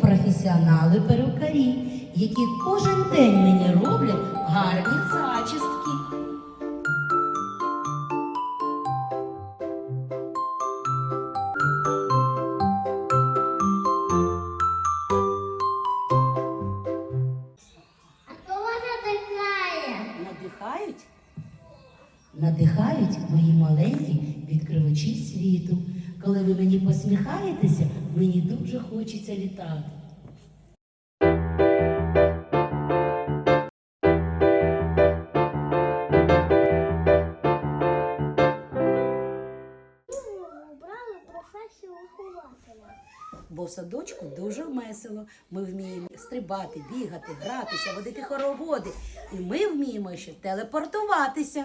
професіонали перукарі, які кожен день мені роблять гарні? Надихають? Надихають мої маленькі відкривачі світу. Коли ви мені посміхаєтеся, мені дуже хочеться літати. Бо в садочку дуже весело. Ми вміємо стрибати, бігати, гратися, водити хороводи. І ми вміємо ще телепортуватися.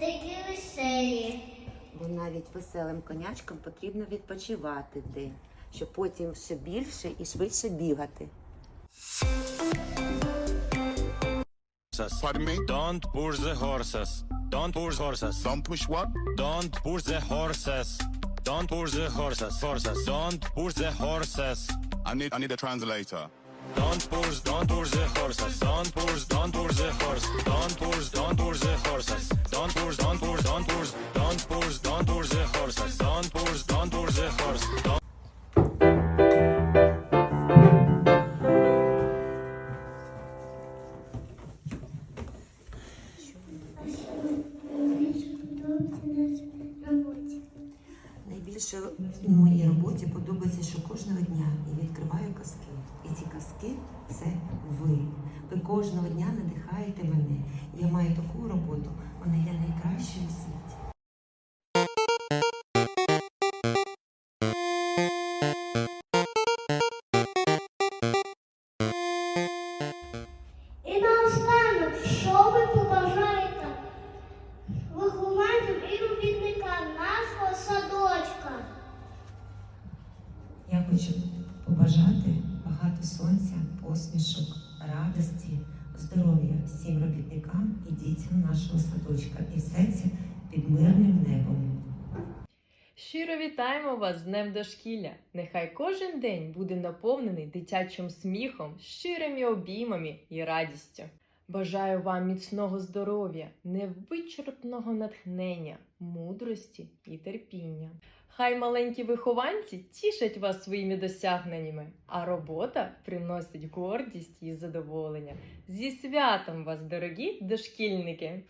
Такі веселі. Бо навіть веселим конячкам потрібно відпочивати вдень, щоб потім все більше і швидше бігати. Pardon me? Don't push the horses. Don't push horses. Don't push what? Don't push the horses. Don't push the horses. Horses. Don't push the horses. I need I need a translator. Don't push, don't push the horses. Don't push, don't push the horse. Don't push, don't push the horses. Don't push, don't push, don't push. Don't push, don't push the horses. Don't push, don't push the horse. Найбільше в моїй роботі подобається, що кожного дня я відкриваю казки. І це ви. Ви кожного дня надихаєте мене. Я маю таку роботу, вона є найкращою у світі. І наостанок, що ви побажаєте вихованцям і робітникам нашого садочка? Я хочу радості, здоров'я всім робітникам і дітям нашого садочка. І все це під мирним небом. Щиро вітаємо вас з Днем дошкілля! Нехай кожен день буде наповнений дитячим сміхом, щирими обіймами і радістю. Бажаю вам міцного здоров'я, невичерпного натхнення, мудрості і терпіння. Хай маленькі вихованці тішать вас своїми досягненнями, а робота приносить гордість і задоволення. Зі святом вас, дорогі дошкільники!